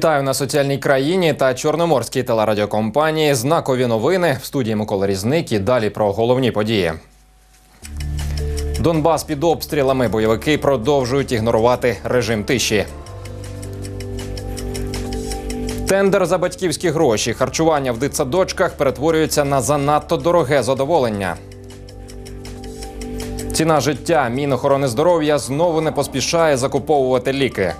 Вітаю на соціальній країні та чорноморській телерадіокомпанії. Знакові новини в студії Микола Різник і далі про головні події. Донбас під обстрілами бойовики продовжують ігнорувати режим тиші. Тендер за батьківські гроші. Харчування в дитсадочках перетворюється на занадто дороге задоволення. Ціна життя Мінохорони здоров'я знову не поспішає закуповувати ліки.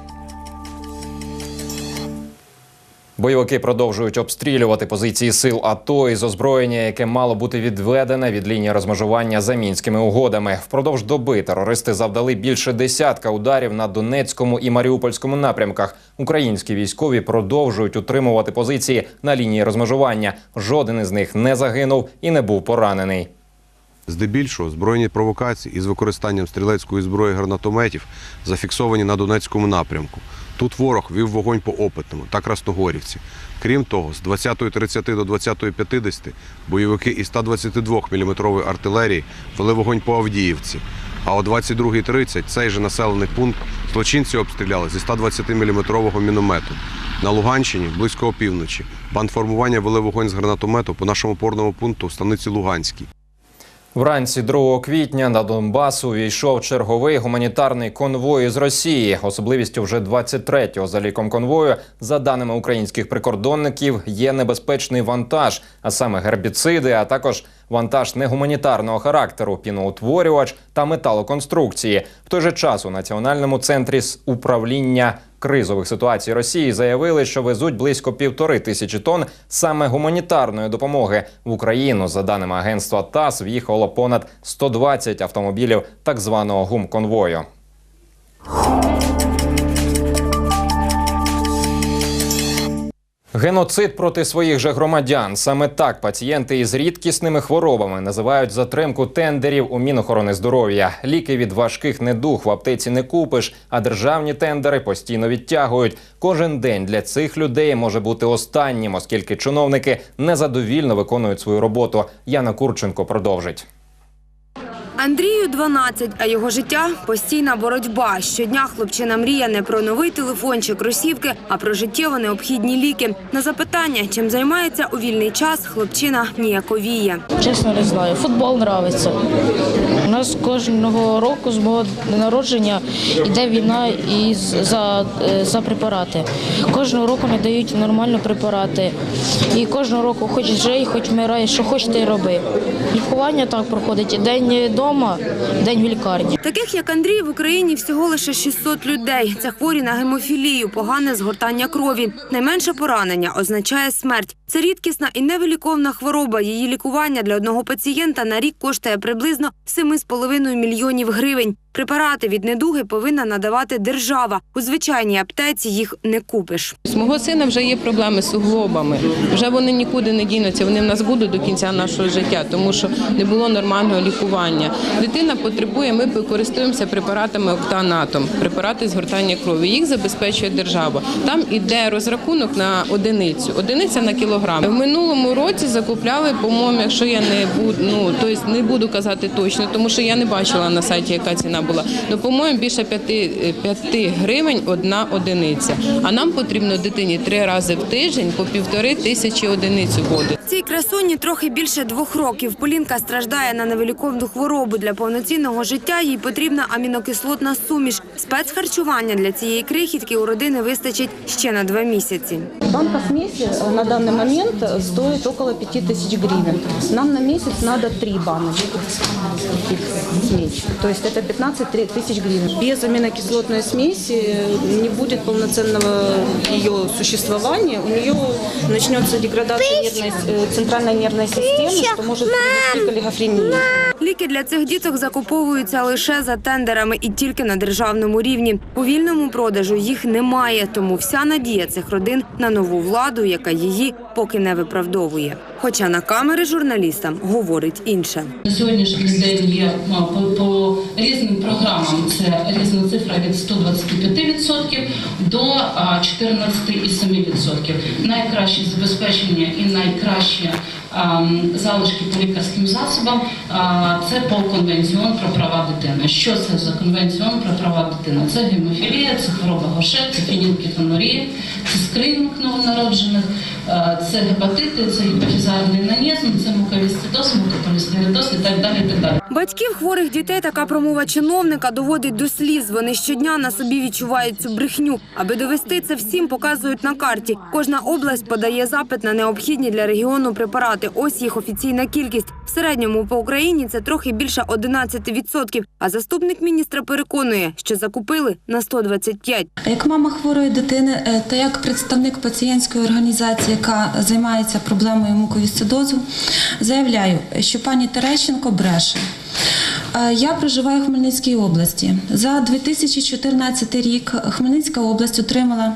Бойовики продовжують обстрілювати позиції сил АТО із озброєння, яке мало бути відведене від лінії розмежування за мінськими угодами. Впродовж доби терористи завдали більше десятка ударів на Донецькому і Маріупольському напрямках. Українські військові продовжують утримувати позиції на лінії розмежування. Жоден із них не загинув і не був поранений. Здебільшого збройні провокації із використанням стрілецької зброї гранатометів зафіксовані на Донецькому напрямку. Тут ворог вів вогонь по Опитному та Красногорівці. Крім того, з 20.30 до 20.50 бойовики із 122 мм артилерії вели вогонь по Авдіївці. А о 22.30 цей же населений пункт злочинці обстріляли зі 120 мм міномету. На Луганщині близько опівночі бандформування вели вогонь з гранатомету по нашому опорному пункту в станиці Луганській. Вранці 2 квітня на Донбасу війшов черговий гуманітарний конвой з Росії. Особливістю вже 23-го за ліком конвою, за даними українських прикордонників, є небезпечний вантаж, а саме гербіциди, а також вантаж негуманітарного характеру, піноутворювач та металоконструкції. В той же час у національному центрі з управління кризових ситуацій Росії заявили, що везуть близько півтори тисячі тонн саме гуманітарної допомоги в Україну. За даними агентства ТАСС, в'їхало понад 120 автомобілів так званого гумконвою. Геноцид проти своїх же громадян. Саме так пацієнти із рідкісними хворобами називають затримку тендерів у Мінохорони здоров'я. Ліки від важких недуг в аптеці не купиш, а державні тендери постійно відтягують. Кожен день для цих людей може бути останнім, оскільки чиновники незадовільно виконують свою роботу. Яна Курченко продовжить. Андрію 12, а його життя постійна боротьба. Щодня хлопчина мріє не про новий телефон чи кросівки, а про життєво необхідні ліки. На запитання, чим займається у вільний час, хлопчина ніяковіє. Чесно не знаю. Футбол подобається. У нас кожного року з мого народження йде війна із за, е, за препарати. Кожного року не дають нормально препарати. І кожного року хоч жий, хоч вмирай, що хоч ти роби. Лікування так проходить. День вдома, день в лікарні. Таких як Андрій в Україні всього лише 600 людей. Це хворі на гемофілію, погане згортання крові. Найменше поранення означає смерть. Це рідкісна і невиліковна хвороба. Її лікування для одного пацієнта на рік коштує приблизно 7,5 мільйонів гривень. Препарати від недуги повинна надавати держава. У звичайній аптеці їх не купиш. З мого сина вже є проблеми з суглобами. Вже вони нікуди не дінуться. Вони в нас будуть до кінця нашого життя, тому що не було нормального лікування. Дитина потребує. Ми користуємося препаратами октанатом, препарати згортання крові. Їх забезпечує держава. Там іде розрахунок на одиницю, одиниця на кілограм. В минулому році закупляли, по-моєму, якщо я не буду, ну тобто не буду казати точно, тому що я не бачила на сайті, яка ціна була. Ну, по-моєму, більше 5, 5 гривень одна одиниця. А нам потрібно дитині три рази в тиждень по півтори тисячі одиниць води. Цій красуні трохи більше двох років. Полінка страждає на невиліковну хворобу. Для повноцінного життя їй потрібна амінокислотна суміш. Спецхарчування для цієї крихітки у родини вистачить ще на два місяці. Банка смеси э, на данный момент стоит около 5000 гривен. Нам на месяц надо три баночки таких смеси. То есть это 15 тысяч гривен. Без аминокислотной смеси не будет полноценного ее существования. У нее начнется деградация нервной, э, центральной нервной системы, что может привести к олигофрении. Ліки для цих діток закуповуються лише за тендерами і тільки на державному рівні. У вільному продажу їх немає, тому вся надія цих родин на нову владу, яка її поки не виправдовує. Хоча на камери журналістам говорить інше. На сьогоднішній день є по, по різним програмам. Це різна цифра від 125% до а, 14,7%. Найкраще забезпечення і найкраще залишки по лікарським засобам. А, Це по конвенціон про права дитини. Що це за конвенціон про права дитини? Це гемофілія, це хвороба Гоше, це фенілкетонурія, це скринінг новонароджених, е, це гепатити, це гіпофізарний нанізм, це муковісцидоз, мукополісклеридоз і так далі. І так далі. Батьків хворих дітей така промова чиновника доводить до сліз. Вони щодня на собі відчувають цю брехню. Аби довести це всім, показують на карті. Кожна область подає запит на необхідні для регіону препарати. Ось їх офіційна кількість. В середньому по Україні це трохи більше 11%. А заступник міністра переконує, що закупили на 125. Як мама хворої дитини е, та як представник пацієнтської організації, яка займається проблемою муковісцидозу, заявляю, що пані Терещенко бреше. Е, Я проживаю в Хмельницькій області. За 2014 рік Хмельницька область отримала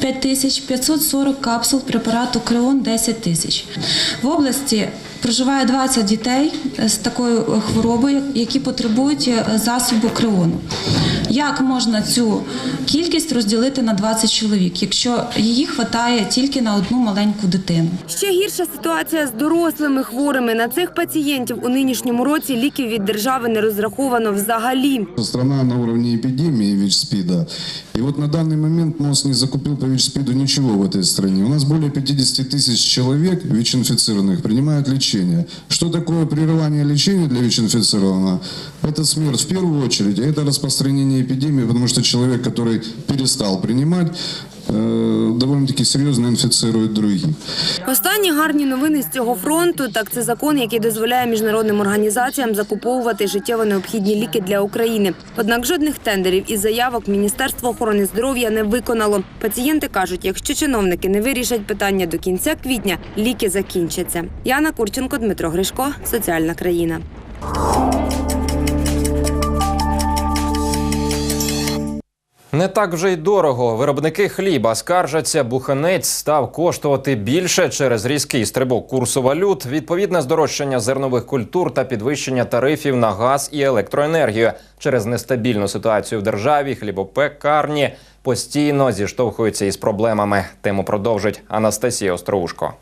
5540 капсул препарату Креон 10 тисяч. В області проживає 20 дітей з такою хворобою, які потребують е, засобу Креону. Як можна цю кількість розділити на 20 чоловік, якщо її вистачає тільки на одну маленьку дитину? Ще гірша ситуація з дорослими хворими. На цих пацієнтів у нинішньому році ліків від держави не розраховано взагалі. Страна на уровне эпидемии ВИЧ-СПИДа. И вот на данный момент МОЗ не закупил по ВИЧ-СПИДу ничего в этой стране. У нас более 50 тысяч человек ВИЧ-инфицированных принимают лечение. Что такое прерывание лечения для ВИЧ-инфицированного? Это смерть в первую очередь, а это распространение эпидемии, потому что человек, который перестал принимать, э, довольно-таки серьезно инфицирует других. Останні гарні новини з цього фронту. Так це закон, який дозволяє міжнародним організаціям закуповувати життєво необхідні ліки для України. Однак жодних тендерів і заявок Міністерство охорони здоров'я не виконало. Пацієнти кажуть, якщо чиновники не вирішать питання до кінця квітня, ліки закінчаться. Яна Курченко, Дмитро Гришко, соціальна країна. Не так вже й дорого. Виробники хліба скаржаться, буханець став коштувати більше через різкий стрибок курсу валют, відповідне здорожчання зернових культур та підвищення тарифів на газ і електроенергію. Через нестабільну ситуацію в державі хлібопекарні постійно зіштовхуються із проблемами. Тему продовжить Анастасія Остроушко.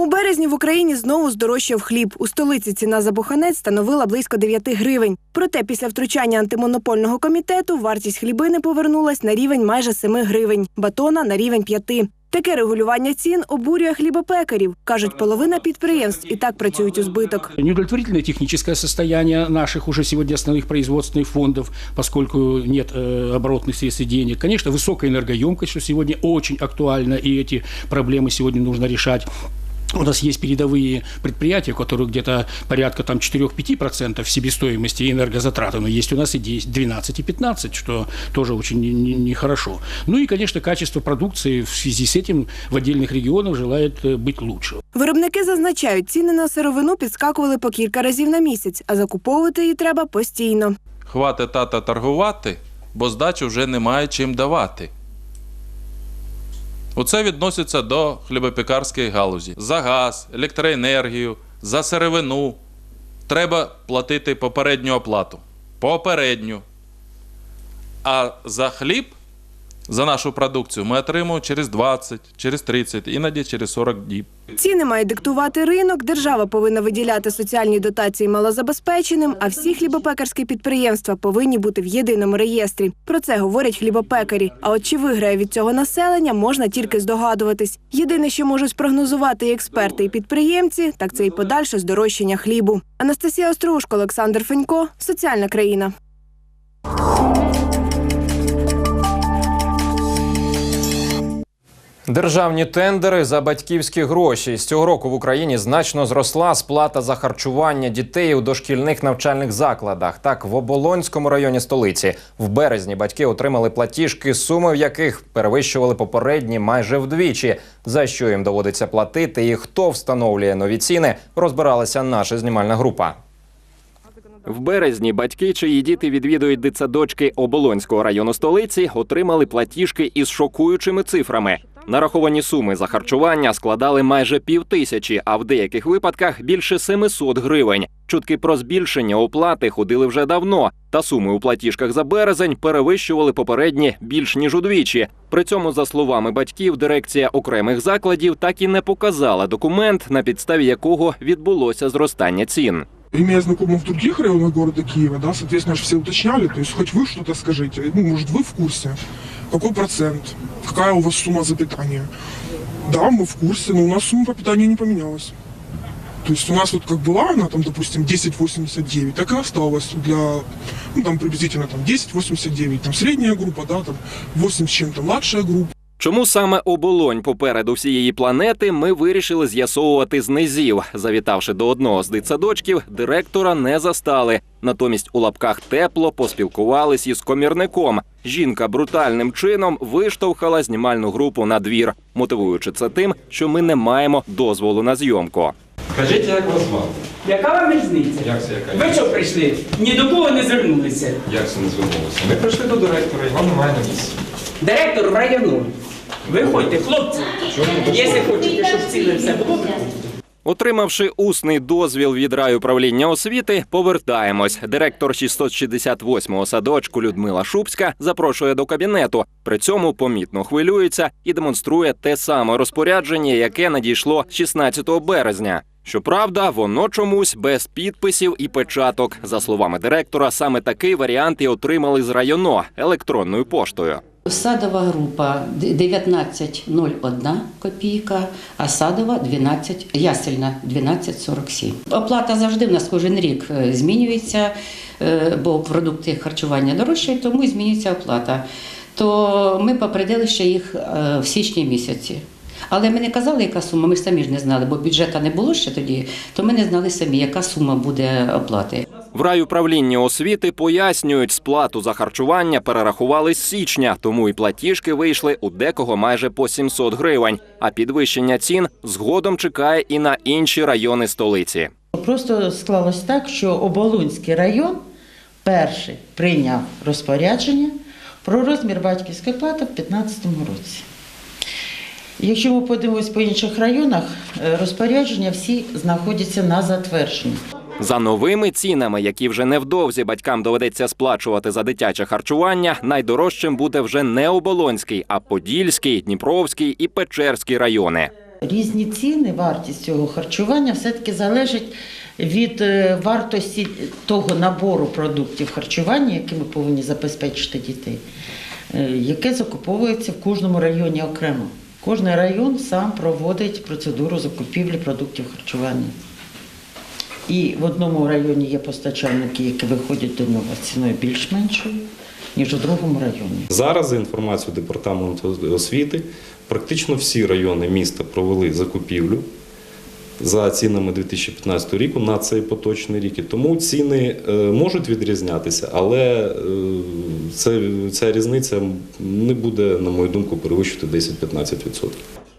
У березні в Україні знову здорожчав хліб. У столиці ціна за буханець становила близько 9 гривень. Проте після втручання антимонопольного комітету вартість хлібини повернулась на рівень майже 7 гривень, батона на рівень 5. Таке регулювання цін обурює хлібопекарів. Кажуть, половина підприємств і так працюють у збиток. Неудовлетворительное техническое состояние наших уже сегодня основных производственных фондов, поскольку нет э, оборотных средств и денег. Конечно, высокая энергоемкость, что сегодня очень актуально, и эти проблемы сегодня нужно решать. У нас есть передовые предприятия, у которых где-то порядка там 4-5% себестоимости и энергозатраты, но есть у нас и 10, 12 и 15, что тоже очень не- не- нехорошо. Ну и, конечно, качество продукции в связи с этим в отдельных регионах желает э, быть лучше. Виробники зазначають, ціни на сировину підскакували по кілька разів на місяць, а закуповувати її треба постійно. Хвати тата торгувати, бо здачу вже немає чим давати. Оце відноситься до хлібопікарської галузі. За газ, електроенергію, за сировину треба платити попередню оплату. Попередню. А за хліб, за нашу продукцію, ми отримуємо через 20, через 30, іноді через 40 діб. Ціни має диктувати ринок, держава повинна виділяти соціальні дотації малозабезпеченим, а всі хлібопекарські підприємства повинні бути в єдиному реєстрі. Про це говорять хлібопекарі. А от чи виграє від цього населення, можна тільки здогадуватись. Єдине, що можуть спрогнозувати і експерти, і підприємці, так це і подальше здорожчання хлібу. Анастасія Острушко, Олександр Фенько, соціальна країна. Державні тендери за батьківські гроші з цього року в Україні значно зросла сплата за харчування дітей у дошкільних навчальних закладах. Так, в Оболонському районі столиці в березні батьки отримали платіжки, суми в яких перевищували попередні майже вдвічі. За що їм доводиться платити і хто встановлює нові ціни, розбиралася наша знімальна група. В березні батьки, чиї діти відвідують дитсадочки Оболонського району столиці, отримали платіжки із шокуючими цифрами. Нараховані суми за харчування складали майже півтисячі, а в деяких випадках більше 700 гривень. Чутки про збільшення оплати ходили вже давно, та суми у платіжках за березень перевищували попередні більш ніж удвічі. При цьому, за словами батьків, дирекція окремих закладів так і не показала документ, на підставі якого відбулося зростання цін. Имея знакомых в других районах города Киева, да, соответственно, же все уточняли, то есть хоть вы что-то скажите, ну, может, вы в курсе, какой процент, какая у вас сумма за питание. Да, мы в курсе, но у нас сумма по питанию не поменялась. То есть у нас вот как была она, там, допустим, 10,89, так и осталась для, ну, там, приблизительно, там, 10,89, там, средняя группа, да, там, 8 с чем-то, младшая группа. Чому саме оболонь попереду всієї планети, ми вирішили з'ясовувати з низів. Завітавши до одного з дитсадочків, директора не застали. Натомість у лапках тепло поспілкувались із комірником. Жінка брутальним чином виштовхала знімальну групу на двір, мотивуючи це тим, що ми не маємо дозволу на зйомку. Скажіть, як вас звати? Яка вам різниця? Як це яка? Ви що прийшли? Ні до кого не звернулися. Як це не звернулося? Ми прийшли до директора, і вам немає на місці. Директор в району. Виходьте, хлопці. Якщо хочете, щоб ціле все було. Отримавши усний дозвіл від райуправління освіти, повертаємось. Директор 668-го садочку Людмила Шупська запрошує до кабінету. При цьому помітно хвилюється і демонструє те саме розпорядження, яке надійшло 16 березня. Щоправда, воно чомусь без підписів і печаток. За словами директора, саме такий варіант і отримали з районо електронною поштою. Садова група 19,01 копійка, а садова 12, ясельна 12,47. Оплата завжди в нас кожен рік е, змінюється, е, бо продукти харчування дорожчають, тому і змінюється оплата. То ми попередили ще їх е, в січні місяці. Але ми не казали, яка сума, ми самі ж не знали, бо бюджету не було ще тоді, то ми не знали самі, яка сума буде оплати. В райуправлінні освіти пояснюють, сплату за харчування перерахували з січня, тому і платіжки вийшли у декого майже по 700 гривень. А підвищення цін згодом чекає і на інші райони столиці. Просто склалось так, що Оболонський район перший прийняв розпорядження про розмір батьківської плати в 2015 році. Якщо ми подивимось по інших районах, е, розпорядження всі знаходяться на затвердженні. За новими цінами, які вже невдовзі батькам доведеться сплачувати за дитяче харчування, найдорожчим буде вже не Оболонський, а Подільський, Дніпровський і Печерський райони. Різні ціни, вартість цього харчування все-таки залежить від е, вартості того набору продуктів харчування, які ми повинні забезпечити дітей, е, яке закуповується в кожному районі окремо. Кожний район сам проводить процедуру закупівлі продуктів харчування. І в одному районі є постачальники, які виходять до нього ціною більш меншою, ніж у другому районі. Зараз, за інформацією департаменту освіти, практично всі райони міста провели закупівлю за цінами 2015 року на цей поточний рік. І тому ціни е, можуть відрізнятися, але е, це, ця різниця не буде, на мою думку, перевищувати 10-15%.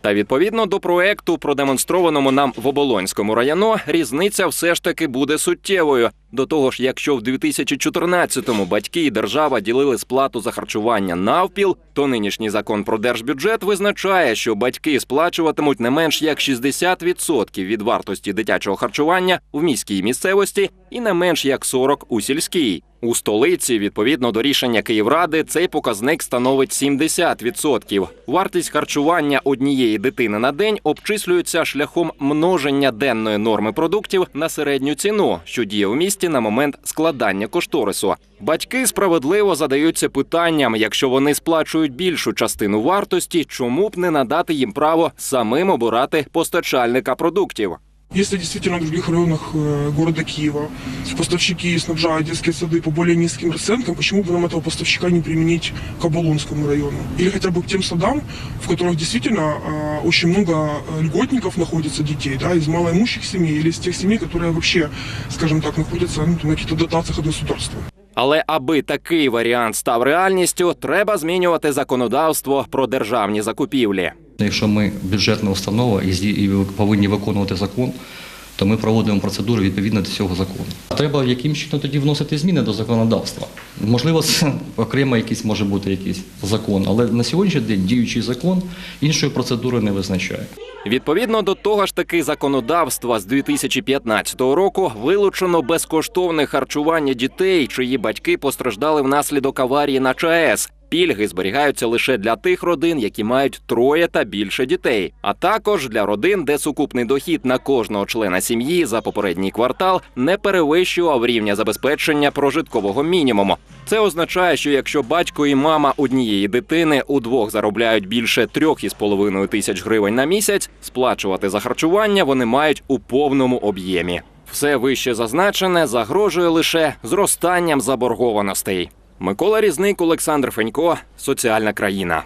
Та відповідно до проекту, продемонстрованому нам в Оболонському району, різниця все ж таки буде суттєвою. До того ж, якщо в 2014-му батьки і держава ділили сплату за харчування навпіл, то нинішній закон про держбюджет визначає, що батьки сплачуватимуть не менш як 60% від вартості дитячого харчування в міській місцевості і не менш як 40% у сільській. У столиці, відповідно до рішення Київради, цей показник становить 70%. Вартість харчування однієї дитини на день обчислюється шляхом множення денної норми продуктів на середню ціну, що діє у місті на момент складання кошторису. Батьки справедливо задаються питанням: якщо вони сплачують більшу частину вартості, чому б не надати їм право самим обирати постачальника продуктів? Если действительно в других районах э, города Киева поставщики снабжают детские сады по более низким расценкам, почему бы нам этого поставщика не применить к Оболонскому району? Или хотя бы к тем садам, в которых действительно э, очень много э, льготников находится детей, да, из малоимущих семей или из тех семей, которые вообще, скажем так, находятся ну, на каких-то дотациях от государства. Але аби такий варіант став реальністю, треба змінювати законодавство про державні закупівлі. Якщо ми бюджетна установа і повинні виконувати закон, то ми проводимо процедури відповідно до цього закону. Треба яким чином тоді вносити зміни до законодавства. Можливо, це окремо якийсь може бути якийсь закон, але на сьогоднішній день діючий закон іншої процедури не визначає. Відповідно до того ж таки законодавства з 2015 року вилучено безкоштовне харчування дітей, чиї батьки постраждали внаслідок аварії на ЧАЕС. Пільги зберігаються лише для тих родин, які мають троє та більше дітей, а також для родин, де сукупний дохід на кожного члена сім'ї за попередній квартал не перевищував рівня забезпечення прожиткового мінімуму. Це означає, що якщо батько і мама однієї дитини удвох заробляють більше трьох із половиною тисяч гривень на місяць, сплачувати за харчування вони мають у повному об'ємі. Все вище зазначене загрожує лише зростанням заборгованостей. Микола Різник, Олександр Фенько, Соціальна країна.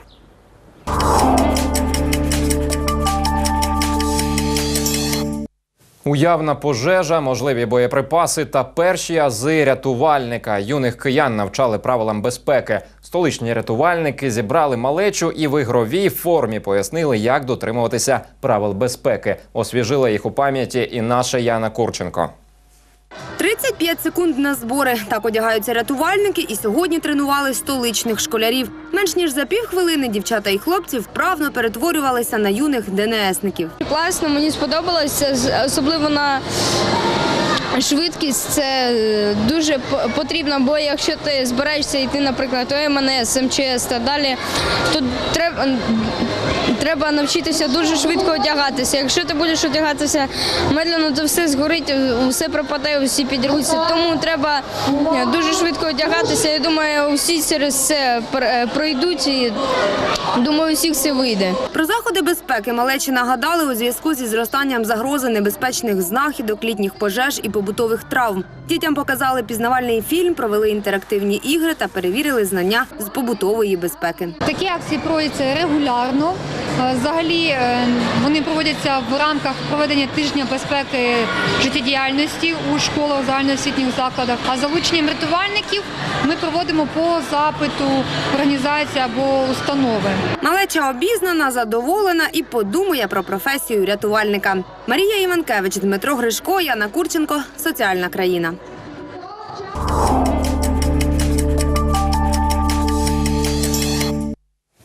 Уявна пожежа, можливі боєприпаси та перші ази рятувальника. Юних киян навчали правилам безпеки. Столичні рятувальники зібрали малечу і в ігровій формі пояснили, як дотримуватися правил безпеки. Освіжила їх у пам'яті і наша Яна Курченко. 35 секунд на збори. Так одягаються рятувальники і сьогодні тренували столичних школярів. Менш ніж за півхвилини дівчата і хлопці вправно перетворювалися на юних ДНСників. Класно, мені сподобалося, особливо на швидкість. Це е, дуже потрібно, бо якщо ти збираєшся йти, наприклад, до МНС, МЧС та далі, то треба. Треба навчитися дуже швидко одягатися. Якщо ти будеш одягатися медленно, то все згорить, все пропаде, усі підірвуться. Тому треба е, дуже швидко одягатися. Я думаю, усі через це е, пройдуть і думаю, усіх все вийде. Про заходи безпеки малечі нагадали у зв'язку зі зростанням загрози небезпечних знахідок, літніх пожеж і побутових травм. Дітям показали пізнавальний фільм, провели інтерактивні ігри та перевірили знання з побутової безпеки. Такі акції проводяться регулярно. Е, Взагалі е, вони проводяться в рамках проведення тижня безпеки життєдіяльності у школах загальноосвітніх закладах. А залученням рятувальників ми проводимо по запиту організації або установи. Малеча обізнана, задоволена і подумає про професію рятувальника. Марія Іванкевич, Дмитро Гришко, Яна Курченко. Соціальна країна.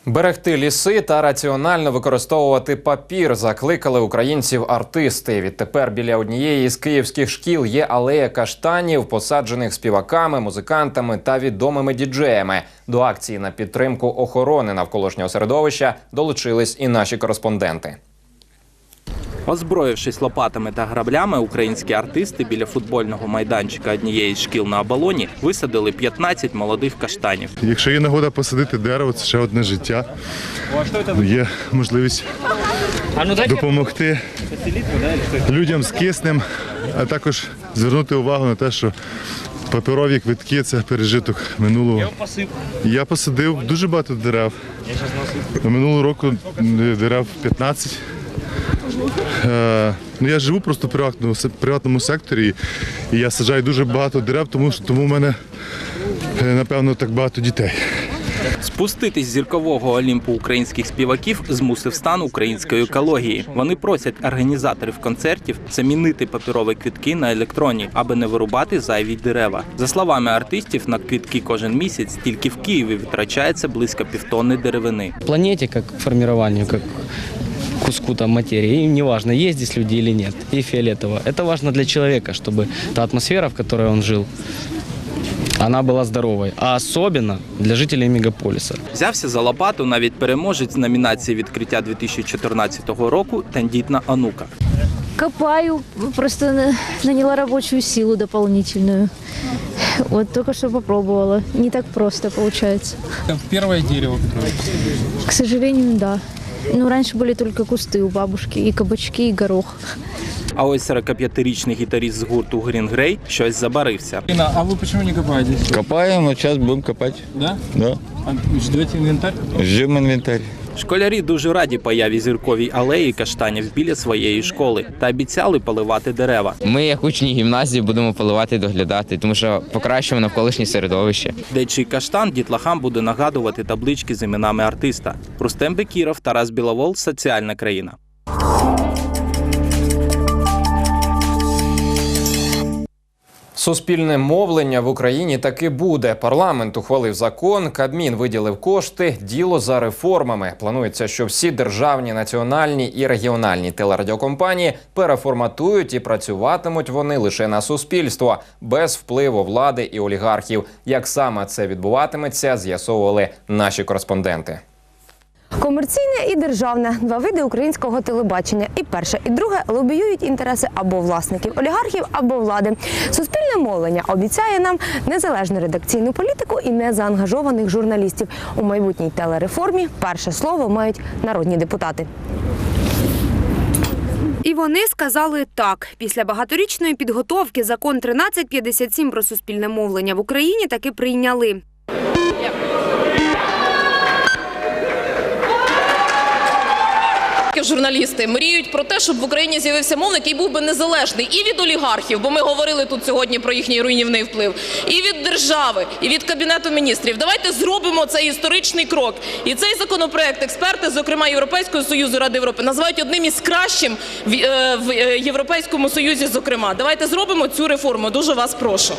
Берегти ліси та раціонально використовувати папір закликали українців артисти. Відтепер біля однієї з київських шкіл є алея каштанів, посаджених співаками, музикантами та відомими діджеями. До акції на підтримку охорони навколишнього середовища долучились і наші кореспонденти. Озброївшись лопатами та граблями, українські артисти біля футбольного майданчика однієї з шкіл на оболоні висадили 15 молодих каштанів. Якщо є нагода посадити дерево, це ще одне життя. Є можливість допомогти людям з киснем, а також звернути увагу на те, що паперові квитки це пережиток минулого. Я посадив дуже багато дерев. Минулого року дерев 15. Е, ну, я живу просто в приватному, приватному секторі, і я саджаю дуже багато дерев, тому, що- тому в мене, е, напевно, так багато дітей. Спуститись з зіркового олімпу українських співаків змусив стан української екології. Вони просять організаторів концертів замінити паперові квітки на електронні, аби не вирубати зайві дерева. За словами артистів, на квітки кожен місяць тільки в Києві витрачається близько півтонни деревини. планете как формированию, как куску там материи. И неважно, есть здесь люди или нет. И фиолетово. Это важно для человека, чтобы та атмосфера, в которой он жил, она была здоровой. А особенно для жителей мегаполиса. Взявся за лопату навіть переможець номінації відкриття 2014 року тендітна онука. Копаю, просто на- наняла рабочую силу дополнительную. Вот только что попробовала. Не так просто получается. Первое дерево, которое... К сожалению, да. Ну, раньше были только кусты у бабушки, и кабачки, и горох. А ось 45-річний гітаріст з гурту Green Grey щось забарився. Ирина, а вы почему не копаетесь? Копаем, вот сейчас будем копать. Да? Да. А ждете инвентарь? Ждем инвентарь. Школярі дуже раді появі зірковій алеї каштанів біля своєї школи та обіцяли поливати дерева. Ми, як учні гімназії, будемо поливати і доглядати, тому що покращуємо навколишнє середовище. Дечий каштан дітлахам буде нагадувати таблички з іменами артиста. Рустем Бекіров, Тарас Біловол, Соціальна країна. Суспільне мовлення в Україні таки буде. Парламент ухвалив закон, Кабмін виділив кошти. Діло за реформами. Планується, що всі державні, національні і регіональні телерадіокомпанії переформатують і працюватимуть вони лише на суспільство без впливу влади і олігархів. Як саме це відбуватиметься, з'ясовували наші кореспонденти. Комерційне і державне два види українського телебачення. І перше, і друге лобіюють інтереси або власників олігархів, або влади. Суспільне мовлення обіцяє нам незалежну редакційну політику і незаангажованих журналістів. У майбутній телереформі перше слово мають народні депутати. І вони сказали так. Після багаторічної підготовки закон 1357 про суспільне мовлення в Україні таки прийняли. Журналісти мріють про те, щоб в Україні з'явився мовник, який був би незалежний і від олігархів, бо ми говорили тут сьогодні про їхній руйнівний вплив, і від держави, і від кабінету міністрів. Давайте зробимо цей історичний крок. І цей законопроект експерти, зокрема Європейського союзу Ради Європи, називають одним із кращим в, е, е, Європейському Союзі. Зокрема, давайте зробимо цю реформу. Дуже вас прошу.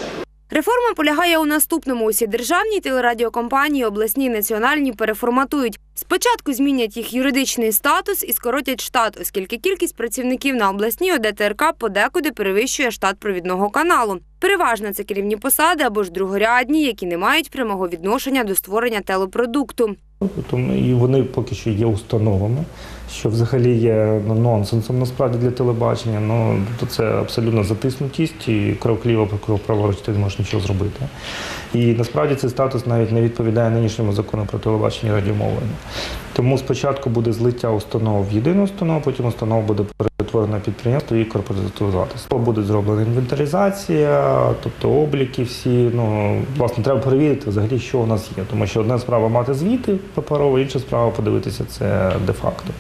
Реформа полягає у наступному: усі державні телерадіокомпанії, обласні, національні переформатують. Спочатку змінять їх юридичний статус і скоротять штат, оскільки кількість працівників на обласній ОДТРК подекуди перевищує штат провідного каналу. Переважно це керівні посади або ж другорядні, які не мають прямого відношення до створення телепродукту. І вони поки що є установами, що взагалі є ну, нонсенсом насправді для телебачення. Ну то це абсолютно затиснутість і крок ліво, крок праворуч ти не можеш нічого зробити. І насправді цей статус навіть не відповідає нинішньому закону про телебачення і радіомовлення. Тому спочатку буде злиття установ в єдину установу, потім установа буде перетворена підприємство і корпоратизуватися. Буде зроблена інвентаризація, тобто обліки всі. Ну власне треба перевірити взагалі, що у нас є. Тому що одна справа мати звіти паперово, інша справа подивитися це де-факто.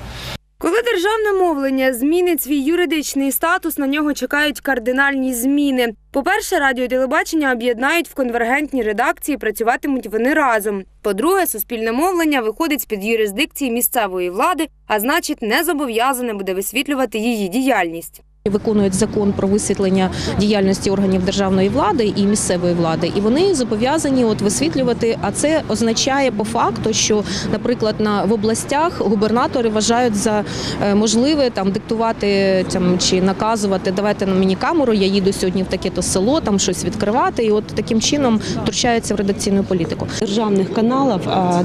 Коли мовлення змінить свій юридичний статус, на нього чекають кардинальні зміни. По-перше, радіо телебачення об'єднають в конвергентні редакції, працюватимуть вони разом. По-друге, суспільне мовлення виходить з під юрисдикції місцевої влади, а значить, не зобов'язане буде висвітлювати її діяльність. Виконують закон про висвітлення діяльності органів державної влади і місцевої влади, і вони зобов'язані от висвітлювати. А це означає по факту, що, наприклад, на в областях губернатори вважають за е, можливе там диктувати там чи наказувати давайте на мені камеру. Я їду сьогодні в таке-то село, там щось відкривати, і от таким чином втручаються в редакційну політику. державних каналів,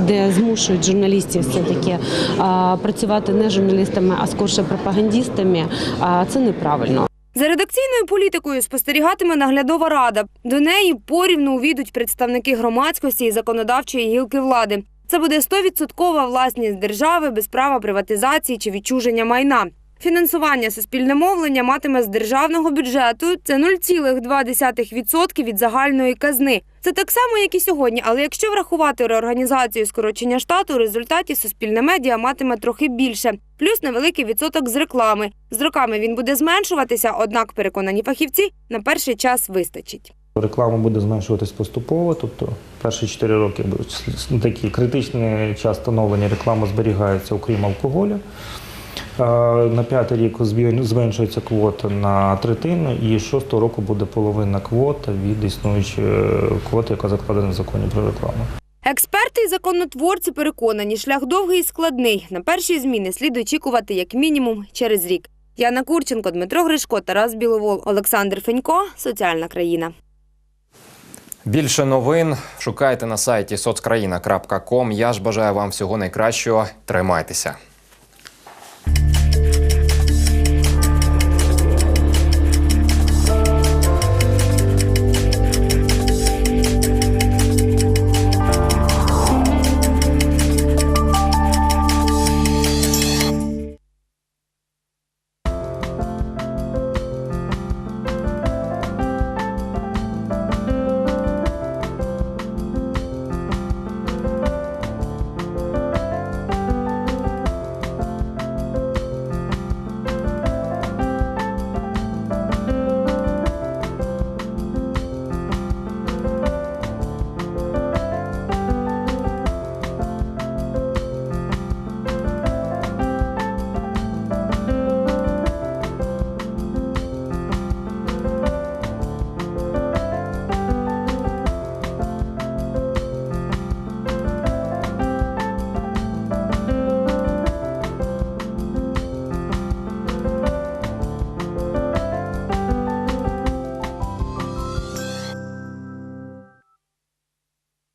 де змушують журналістів все таки працювати не журналістами, а скорше пропагандистами. а Це неправильно. За редакційною політикою спостерігатиме наглядова рада. До неї порівну увійдуть представники громадськості і законодавчої гілки влади. Це буде 100% власність держави без права приватизації чи відчуження майна. Фінансування суспільне мовлення матиме з державного бюджету. Це 0,2% від загальної казни. Це так само, як і сьогодні. Але якщо врахувати реорганізацію скорочення штату, у результаті суспільне медіа матиме трохи більше, плюс невеликий відсоток з реклами. З роками він буде зменшуватися, однак переконані фахівці на перший час вистачить. Реклама буде зменшуватись поступово, тобто перші 4 роки такий критичний час становлення реклами зберігається, окрім алкоголю. Е, На п'ятий рік зменшується квота на третину, і шостого року буде половина квота від існуючої квоти, яка закладена в законі про рекламу. Експерти і законотворці переконані, шлях довгий і складний. На перші зміни слід очікувати як мінімум через рік. Яна Курченко, Дмитро Гришко, Тарас Біловол, Олександр Фенько. Соціальна країна. Більше новин шукайте на сайті соцкраїна.ком. Я ж бажаю вам всього найкращого. Тримайтеся.